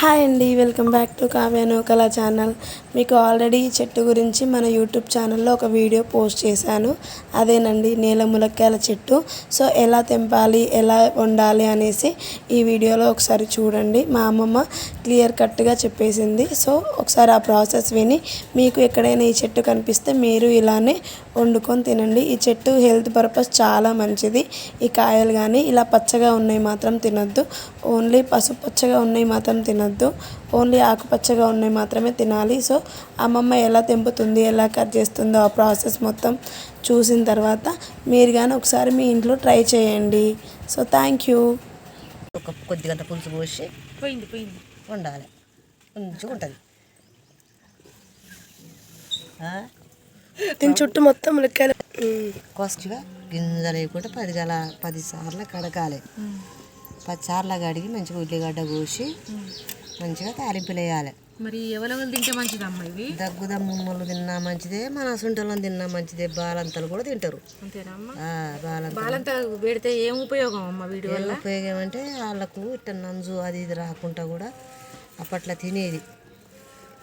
Hi అండి welcome back to Kavya Nookala channel. మీకు already ఈ చెట్టు గురించి మన యూట్యూబ్ ఛానల్లో ఒక వీడియో పోస్ట్ చేశాను. అదేనండి నీల ములక్కాయల చెట్టు. సో ఎలా తెంపాలి ఎలా వండాలి అనేసి ఈ వీడియోలో ఒకసారి చూడండి. మా అమ్మమ్మ క్లియర్ కట్గా చెప్పేసింది. సో ఒకసారి ఆ ప్రాసెస్ విని మీకు ఎక్కడైనా ఈ చెట్టు కనిపిస్తే మీరు ఇలానే వండుకొని తినండి. ఈ చెట్టు హెల్త్ పర్పస్ చాలా మంచిది. ఈ కాయలు కానీ ఇలా పచ్చగా ఉన్నాయి మాత్రం తినొద్దు. ఓన్లీ పసుపు పచ్చగా ఉన్నాయి మాత్రం తినొద్దు. ఓన్లీ ఆకుపచ్చగా ఉన్నాయి మాత్రమే తినాలి. సో అమ్మమ్మ ఎలా తెంపుతుంది ఎలా కట్ చేస్తుందో ఆ ప్రాసెస్ మొత్తం చూసిన తర్వాత మీరు కానీ ఒకసారి మీ ఇంట్లో ట్రై చేయండి. So thank you. ఒక కొద్దిగంత పులుసు పోసి పోయింది పోయింది. మంచిగా ఉంటుంది. దీని చుట్టూ మొత్తం ములక్కాయలు కోసగా గింజ లేకుండా పది గల పది సార్లు కడగాలి. పది సార్లు కడిగి మంచిగా ఉల్లిగడ్డ కోసి మంచిగా తాలింపులు వేయాలి. మరి ఎవరెవరు తింటే మంచిదమ్మా ఇవి? దగ్గు దమ్ములు తిన్నా మంచిదే మన సుంటలను తిన్నా మంచిదే బాలంతలు కూడా తింటారు. బాలంతా పెడితే ఏం ఉపయోగం అమ్మ వీడి వల్ల? ఉపయోగం అంటే వాళ్ళకు ఇట్ట నంజు అది ఇది రాకుండా కూడా అప్పట్లో తినేది.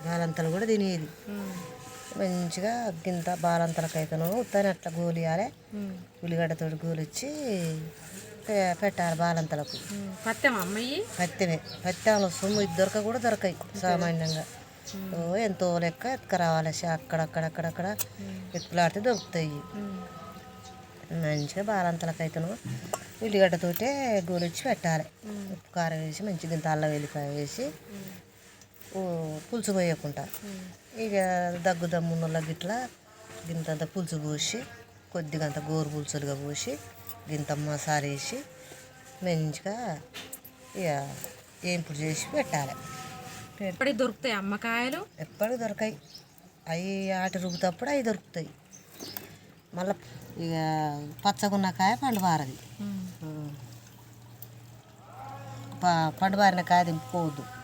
బాలంతలు కూడా తినేది. మంచిగా గింత బాలంతలకైతేనో ఉత్తని అట్లా గోలియాలి. ఉల్లిగడ్డతో గోలిచ్చి పెట్టాలి బాలంతలకు. పత్తెమా పత్తెంలో సొమ్ము ఇది దొరక కూడా దొరకాయి సామాన్యంగా. ఎంతో లెక్క ఎత్తుకురావాలి అక్కడక్కడక్కడక్కడ ఎత్తులాడితే దొరుకుతాయి. మంచిగా బాలంతలకైతేనో ఉల్లిగడ్డతోటే గోలిచ్చి పెట్టాలి. ఉప్పు కారం వేసి మంచిగా ఇంత అల్లం వెల్లిపాయ వేసి పులుసు పోయకుండా ఇక దగ్గు దమ్మున్నోళ్ళ గిట్లా గింతంత పులుసు పోసి కొద్దిగంత గోరు పులుసులుగా పోసి గింత మసాలా వేసి మంచిగా ఇక ఏంపుడు చేసి పెట్టాలి. ఇప్పటికి దొరుకుతాయి అమ్మకాయలు? ఎప్పటికి దొరకాయి. అవి ఆటి రుబ్బుతప్పుడు అవి దొరుకుతాయి. మళ్ళీ ఇక పచ్చగున్న కాయ పండు బారది. ప- పండు బారిన కాయ దింపుకోవద్దు.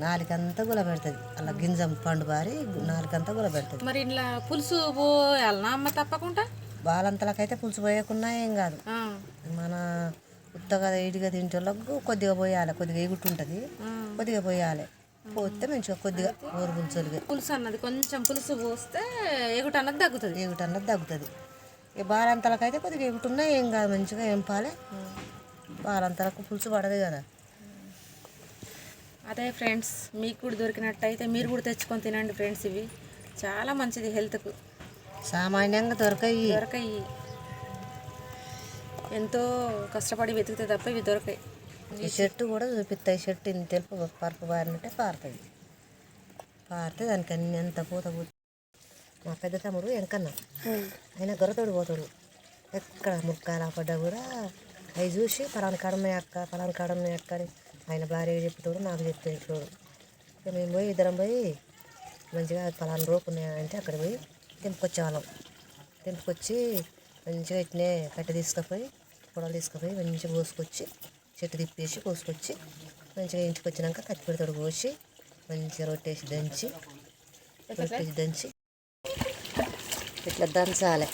నాలుకంతా గుల పెడుతుంది. అలా గింజ పండు బారి నాలుకంతా గుల పెడుతుంది. మరి ఇట్లా పులుసు పోయాలనా అమ్మ తప్పకుండా? బాలంతలకైతే పులుసు పోయకున్నా ఏం కాదు. మన ఉత్తగా ఇడిగా తింటోళ్ళకు కొద్దిగా పోయాలి కొద్దిగా ఎగుట్టు ఉంటుంది ఆ. కొద్దిగా పోయాలి. పోతే మంచిగా కొద్దిగా ఊరు పులుసులుగా పులుసు అన్నది కొంచెం పులుసు పోస్తే ఎగుట అన్నది తగ్గుతుంది. ఎగుటు అన్నది తగ్గుతుంది. ఇక బాలంతలకైతే కొద్దిగా ఎగుటున్నా ఏం కాదు మంచిగా ఎంపాలి బాలంతలకు పులుసు పడదు కదా. అదే ఫ్రెండ్స్ మీకు కూడా దొరికినట్టయితే మీరు కూడా తెచ్చుకొని తినండి ఫ్రెండ్స్ ఇవి. చాలా మంచిది హెల్త్కు. సామాన్యంగా దొరకాయి. దొరకాయి. ఎంతో కష్టపడి వెతికితే తప్ప ఇవి దొరకాయి. ఈ చెట్టు కూడా చూపిస్తాయి. చెట్టు ఇంత తెలుపు పరుపు బారినట్టే పారుతుంది పారితే దానికి అన్ని అంత పూత పూత. మా పెద్ద తమ్ముడు వెంకన్న ఆయన గొర్రతోడు పోతాడు. ఎక్కడ ముక్కాల పడ్డా కూడా అవి చూసి పలానా కడమే అక్క పలానా కడమే అక్క అని ఆయన భార్య చెప్తాడు నాకు చెప్తాడు ఇక మేము పోయి ఇద్దరం పోయి మంచిగా పలానా రోపు ఉన్నాయంటే అక్కడ పోయి తెంపుకొచ్చేవాళ్ళం. తెంపుకొచ్చి మంచిగా ఇట్నే కట్ట తీసుకుపోయి పొడలు తీసుకుపోయి మంచిగా పోసుకొచ్చి చెట్టు తిప్పేసి కోసుకొచ్చి మంచిగా ఇంటికి వచ్చినాక కత్తిపెడతాడు కోసి మంచిగా రొట్టేసి దంచి రొట్టేసి దంచి ఇట్లా దంచాలి.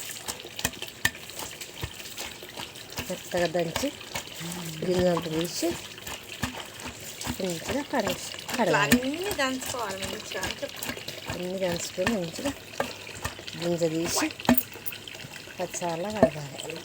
మెత్తగా దంచి గింజంత తీసి మంచిగా కడేసి కడగాలి అన్నీ దంచుకోవాలి మంచిగా అన్ని దంచుకొని మంచిగా గింజ తీసి పచ్చాల కడగాలి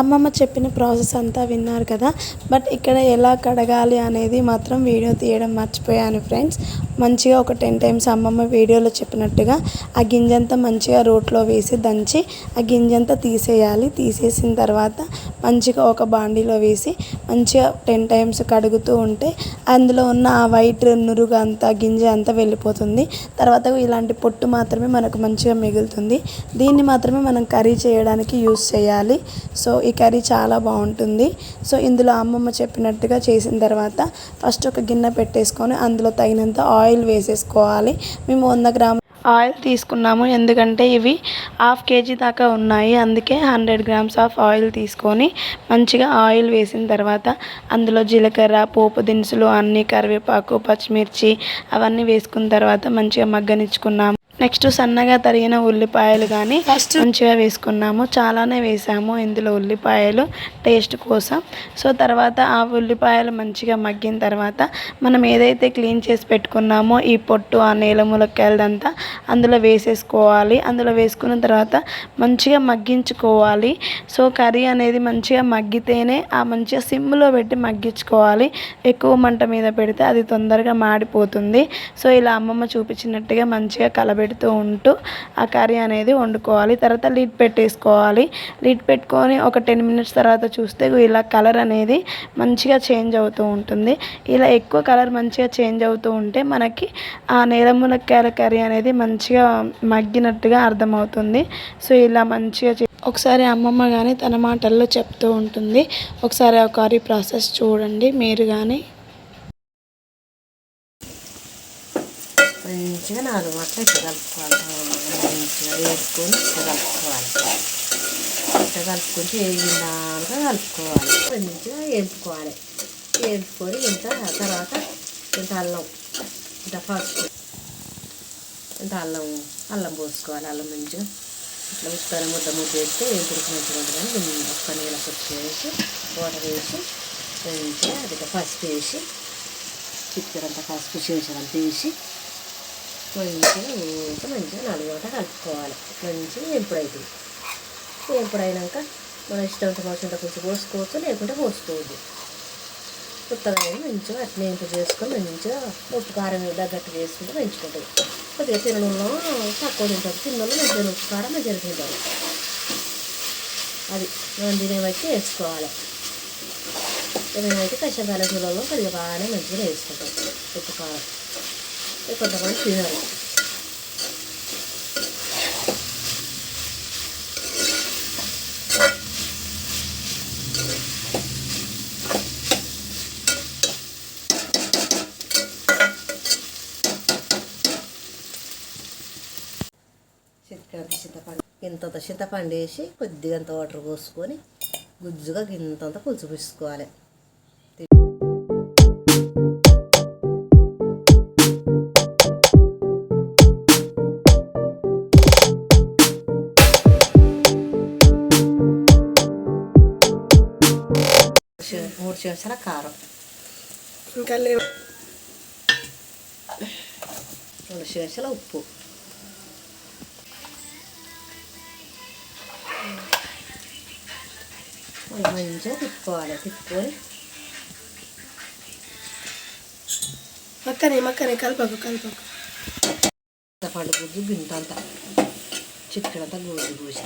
అమ్మమ్మ చెప్పిన ప్రాసెస్ అంతా విన్నారు కదా. బట్ ఇక్కడ ఎలా కడగాలి అనేది మాత్రం వీడియో తీయడం మర్చిపోయాను ఫ్రెండ్స్. మంచిగా ఒక టెన్ టైమ్స్ అమ్మమ్మ వీడియోలో చెప్పినట్టుగా ఆ గింజంతా మంచిగా రోట్లో వేసి దంచి ఆ గింజంతా తీసేయాలి. తీసేసిన తర్వాత మంచిగా ఒక బాండీలో వేసి మంచిగా టెన్ టైమ్స్ కడుగుతూ ఉంటే అందులో ఉన్న ఆ వైట్ నురుగు అంతా గింజ అంతా వెళ్ళిపోతుంది. తర్వాత ఇలాంటి పొట్టు మాత్రమే మనకు మంచిగా మిగులుతుంది. దీన్ని మాత్రమే మనం కర్రీ చేయడానికి యూస్ చేయాలి. సో ఈ కర్రీ చాలా బాగుంటుంది. సో ఇందులో అమ్మమ్మ చెప్పినట్టుగా చేసిన తర్వాత ఫస్ట్ ఒక గిన్నె పెట్టేసుకొని అందులో తగినంత ఆయిల్ ఆయిల్ వేసేసుకోవాలి. మేము వంద గ్రాముల ఆయిల్ తీసుకున్నాము. ఎందుకంటే ఇవి హాఫ్ కేజీ దాకా ఉన్నాయి. అందుకే హండ్రెడ్ గ్రామ్స్ ఆఫ్ ఆయిల్ తీసుకొని మంచిగా ఆయిల్ వేసిన తర్వాత అందులో జీలకర్ర పోపు దినుసులు అన్నీ కరివేపాకు పచ్చిమిర్చి అవన్నీ వేసుకున్న తర్వాత మంచిగా మగ్గనిచ్చుకున్నాము. నెక్స్ట్ సన్నగా తరిగిన ఉల్లిపాయలు కానీ ఫస్ట్ మంచిగా వేసుకున్నాము. చాలానే వేసాము ఇందులో ఉల్లిపాయలు టేస్ట్ కోసం. సో తర్వాత ఆ ఉల్లిపాయలు మంచిగా మగ్గిన తర్వాత మనం ఏదైతే క్లీన్ చేసి పెట్టుకున్నామో ఈ పొట్టు ఆ నేల ములక్కాయలదంతా అందులో వేసేసుకోవాలి. అందులో వేసుకున్న తర్వాత మంచిగా మగ్గించుకోవాలి. సో కర్రీ అనేది మంచిగా మగ్గితేనే ఆ మంచిగా సిమ్లో పెట్టి మగ్గించుకోవాలి. ఎక్కువ మంట మీద పెడితే అది తొందరగా మాడిపోతుంది. సో ఇలా అమ్మమ్మ చూపించినట్టుగా మంచిగా మాట్లాడుతూ ఉంటూ ఆ కర్రీ అనేది వండుకోవాలి. తర్వాత లిడ్ పెట్టేసుకోవాలి లిడ్ పెట్టుకొని ఒక టెన్ మినిట్స్ తర్వాత చూస్తే ఇలా కలర్ అనేది మంచిగా చేంజ్ అవుతూ ఉంటుంది. ఇలా ఎక్కువ కలర్ మంచిగా చేంజ్ అవుతూ ఉంటే మనకి ఆ నేల మునక్కాయల కర్రీ అనేది మంచిగా మగ్గినట్టుగా అర్థమవుతుంది. సో ఇలా మంచిగా చే- ఒకసారి అమ్మమ్మ కానీ తన మాటల్లో చెప్తూ ఉంటుంది. ఒకసారి ఆ కర్రీ ప్రాసెస్ చూడండి. మీరు కానీ మంచిగా నాలుగు మాటలు ఇట్లా కలుపుకోవాలి మంచిగా వేసుకొని ఇట్లా కలుపుకోవాలి. ఇట్లా కలుపుకుంటే వేగినాక కలుపుకోవాలి. మంచిగా వేపుకోవాలి వేపుకొని ఇంత తర్వాత ఇంత అల్లం ఇంత పసుపు ఇంత అల్లం అల్లం పోసుకోవాలి. అల్లం మంచిగా ఇట్లా ఉత్తర ముద్ద ముద్ద వేస్తే వేపుడికి మంచిగా ఉంటుంది కానీ ఒక్క నీళ్ళ పచ్చి వేసి వాటర్ వేసి మంచిగా అది పసుపు వేసి చిక్కడంతా పసుపు చేసినంత వేసి మంచిగా ఇంకా మంచిగా నలుగుట కలుపుకోవాలి. మంచిగా ఎప్పుడైతుంది ఎప్పుడైనాక మన ఇష్టం పోసినంత కొంచెం పోసుకోవచ్చు లేకుంటే పోసుకోవద్దు. కొత్తగా మంచిగా అట్నే ఇంపు చేసుకొని మంచిగా ఉప్పు కారం తగ్గట్టు చేసుకుంటే మంచుకుంటుంది కొద్దిగా తినడంలో తక్కువ తింటారు. తిన్నలో మంచిగా ఉప్పు కారం మంచిగా తింటారు. అది మనం తినే బట్టి వేసుకోవాలి. మేమైతే కష్టకాల కూరలో కొద్దిగా బాగానే మంచిగా వేసుకుంటాం ఉప్పు కారం. కొంతమంది తినరు చింతకాయ చింతపండు ఇంతంత చింతపండు వేసి కొద్దిగా అంత వాటర్ పోసుకొని గుజ్జుగా ఇంతంత పులుసు పూసుకోవాలి. మూడు చెంచాల కారం ఇంకా లేవు రెండు చెంచాల ఉప్పు మళ్ళీ మంచిగా తిప్పుకోవాలి తిప్పుకొని మక్కనే మక్కనే కలపకు కలపకు పండు గుజ్జు గింతంత చిక్కడంతా గోజు గోసి